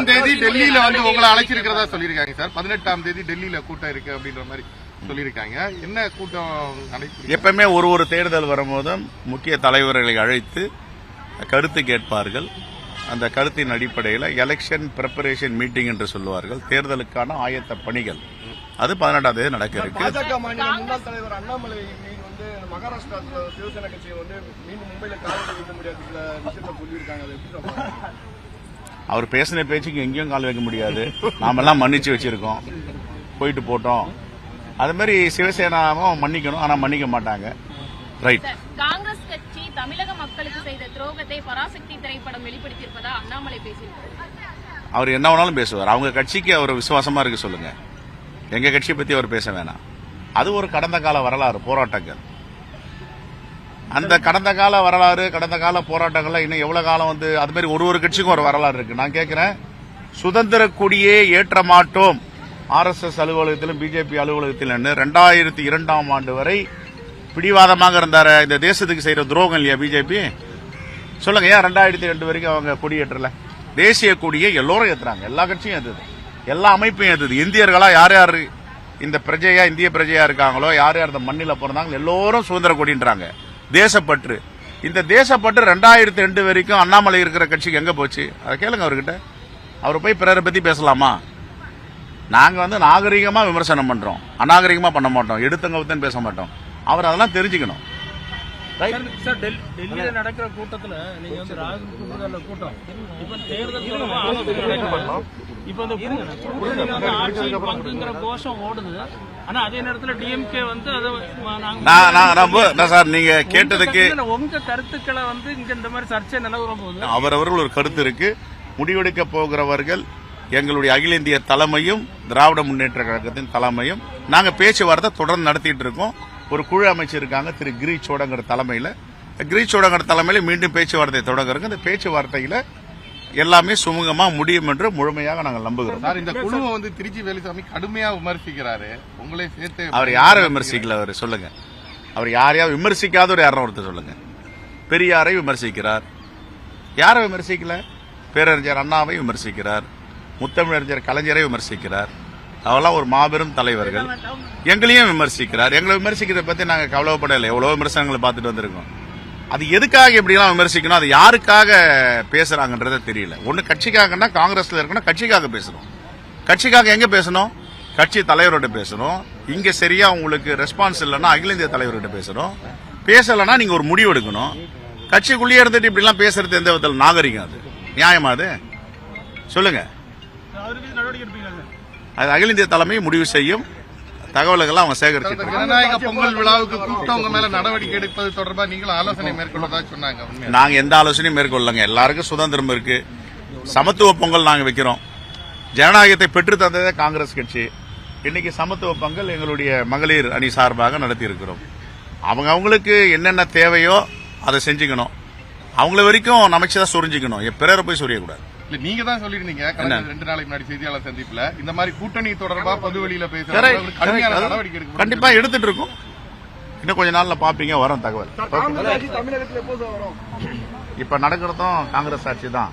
பதினெட்டாம் தேதி டெல்லியில வந்து உங்களை அழைச்சிருக்கிறதா சொல்லியிருக்காங்க சார். பதினெட்டாம் தேதி டெல்லியில கூட்டம் இருக்கு அப்படின்ற மாதிரி சொல்லியிருக்காங்க. என்ன கூட்டம் எப்பவுமே ஒரு ஒரு தேர்தல் வரும்போதும் முக்கிய தலைவர்களை அழைத்து கருத்து கேட்பார்கள். அந்த கருத்தின் அடிப்படையில் எலெக்ஷன் ப்ரிப்பரேஷன் மீட்டிங் என்று சொல்லுவார்கள். தேர்தலுக்கான ஆயத்த பணிகள். அது பதினெட்டாம் தேதி நடக்க இருக்கு. பாஜக மாநில முன்னாள் தலைவர் அண்ணாமலை மீன் வந்து மகாராஷ்டிரா சிவசேனா கட்சியை வந்து மீண்டும் மும்பையில காவல் வைக்க முடியாது சில விஷயத்த சொல்லியிருக்காங்க? அவர் பேசின பேச்சுக்கு எங்கேயும் கால் வைக்க முடியாது. நாமெல்லாம் மன்னிச்சு வச்சிருக்கோம். போயிட்டு போட்டோம். அது மாதிரி சிவசேனாவும் மன்னிக்கணும். ஆனா மன்னிக்க மாட்டாங்க. ரைட் காங்கிரஸ் கட்சி தமிழக மக்களுக்கு செய்த துரோகத்தை பராசக்தி திரைப்படம் வெளிப்படுத்தியிருப்பதா அண்ணாமலை பேசியிருக்காரு? அவர் என்ன வேணாலும் பேசுவார். அவங்க கட்சிக்கு அவர் விசுவாசமா இருக்க சொல்லுங்க. எங்க கட்சியை பத்தி அவர் பேச வேணாம். அது ஒரு கடந்த கால வரலாறு போராட்டங்கள். அந்த கடந்த கால வரலாறு கடந்த கால போராட்டங்கள்ல இன்னும் எவ்வளவு காலம் வந்து அது மாதிரி ஒரு ஒரு கட்சிக்கும் ஒரு வரலாறு இருக்கு. நான் கேட்கிறேன் சுதந்திர கொடியே ஏற்ற மாட்டோம் ஆர்எஸ்எஸ் அலுவலகத்திலும் பிஜேபி அலுவலகத்திலும் ரெண்டாயிரத்தி இரண்டாம் ஆண்டு வரை பிடிவாதமாக இருந்தார? இந்த தேசத்துக்கு செய்யற துரோகம் இல்லையா பிஜேபி சொல்லுங்க ஏன் ரெண்டாயிரத்தி ரெண்டு வரைக்கும் அவங்க கொடியேற்றல தேசிய கொடியை எல்லோரும் ஏற்றுறாங்க எல்லா கட்சியும் ஏற்றுது எல்லா அமைப்பையும் ஏற்றுது இந்தியர்களா யார் யார் இந்த பிரஜையா இந்திய பிரஜையா இருக்காங்களோ யார் யார் இந்த மண்ணில் பிறந்தாங்க எல்லோரும் சுதந்திர கொடின்றாங்க. தேசப்பற்று. இந்த தேசப்பற்று ரெண்டாயிரத்தி ரெண்டு வரைக்கும் அண்ணாமலை இருக்கிற கட்சிக்கு எங்கே போச்சு? அதை கேளுங்க அவர்கிட்ட. அவர் போய் பிறரை பற்றி பேசலாமா? நாங்கள் வந்து நாகரிகமாக விமர்சனம் பண்ணுறோம் அநாகரிகமாக பண்ண மாட்டோம். எடுத்தங்க பேச மாட்டோம். அவர் அதெல்லாம் தெரிஞ்சுக்கணும். சார், டெல்லியில நடக்கிற கூட்டத்துல நீங்க வந்து ராகுல் கூட்டம். இப்ப தேர்தல் இப்ப இந்த ஆட்சி பங்குங்கிற கோஷம் ஓடுது. ஆனா அதே நேரத்துல டிஎம்கே வந்து அதை நான் நான் சார் நீங்க கேட்டதுக்கு உங்க கருத்து- உங்க கருத்துக்களை வந்து இங்க இந்த மாதிரி சர்ச்சை நிலவரும் போது அவரவர்கள் ஒரு கருத்து இருக்கு. முடிவெடுக்க போகிறவர்கள் எங்களுடைய அகில இந்திய தலைமையும் திராவிட முன்னேற்ற கழகத்தின் தலைமையும் நாங்க பேச்சுவார்த்தை தொடர்ந்து நடத்திட்டு இருக்கோம். ஒரு குழு அமைச்சிருக்காங்க திரு கிரி சோடங்கர் தலைமையில. கிரி சோடங்கர் தலைமையில மீண்டும் பேச்சுவார்த்தை தொடங்குறோங்க இந்த பேச்சுவார்த்தையில எல்லாமே சுமூகமா முடியும் என்று முழுமையாக நாங்கள் நம்புகிறோம். சார் இந்த குழுவை வந்து திருச்சி வேலுசாமி கடுமையா விமர்சிக்கிறாரு. உங்களே சேர்த்து அவர் யாரை விமர்சிக்கல அவர்? சொல்லுங்க. அவர் யாரையாவது விமர்சிக்காத ஒரு யாரும் ஒருத்தர் சொல்லுங்க. பெரியாரை விமர்சிக்கிறார். யாரை விமர்சிக்கல? பேரறிஞர் அண்ணாவை விமர்சிக்கிறார். முத்தமிழறிஞர் கலைஞரை விமர்சிக்கிறார். அவெல்லாம் ஒரு மாபெரும் தலைவர்கள். எங்களையும் விமர்சிக்கிறார். எங்களை விமர்சிக்கிறத பத்தி நாங்க கவலைப்படல. எவ்வளவு விமர்சனங்களை பார்த்துட்டு வந்திருக்கோம். அது எதுக்காக இப்படிலாம் விமர்சிக்கணும்? அது யாருக்காக பேசுறாங்கன்றதே தெரியல. ஒண்ணு கட்சிக்காகன்னா காங்கிரஸ்ல இருக்கணும் கட்சிக்காக பேசணும். கட்சிக்காக எங்க பேசணும்? கட்சி தலைவரோட பேசணும். இங்க சரியா உங்களுக்கு ரெஸ்பான்ஸ் இல்லைன்னா அகில இந்திய தலைவர்கிட்ட பேசணும். பேசலைன்னா நீங்க ஒரு முடிவு எடுக்கணும். கட்சிக்குள்ளேயே இருந்துட்டு இப்படிலாம் பேசுறது எந்த விதத்தில்? நாகரிகம் அது. நியாயமா அது? சொல்லுங்க. அது அகில இந்திய தலைமை முடிவு செய்யும். தகவல்களை அவங்க சேகரிச்சு ஜனநாயக பொங்கல் விழாவுக்கு கூப்பிட்டவங்க மேல நடவடிக்கை எடுப்பது தொடர்பா நீங்களும் ஆலோசனை மேற்கொள்ளதா சொன்னாங்க நாங்க எந்த ஆலோசனையும் மேற்கொள்ளங்க எல்லாருக்கும் சுதந்திரம் இருக்கு. சமத்துவ பொங்கல் நாங்க வைக்கிறோம். ஜனநாயகத்தை பெற்று தந்ததே காங்கிரஸ் கட்சி. இன்னைக்கு சமத்துவ பொங்கல் எங்களுடைய மகளிர் அணி சார்பாக நடத்தி இருக்கிறோம் அவங்க அவங்களுக்கு என்னென்ன தேவையோ அதை செஞ்சுக்கணும். அவங்கள வரைக்கும் நமச்சுதான் சொரிஞ்சுக்கணும். என் பிறரை போய் சொரியக்கூடாது. இல்ல நீங்க தான் சொல்லிருந்தீங்க கடந்த ரெண்டு நாளைக்கு முன்னாடி செய்தியாளர் சந்திப்புல. இந்த மாதிரி கூட்டணி தொடர்பா பொது வெளியில பேசுற கடுமையான நடவடிக்கை எடுக்க கண்டிப்பா எடுத்துட்டு இருக்கோம் இன்னும் கொஞ்ச நாள்ல பாப்பீங்க வரும் தகவல். இப்ப நடக்கிறதும் காங்கிரஸ் ஆட்சி தான்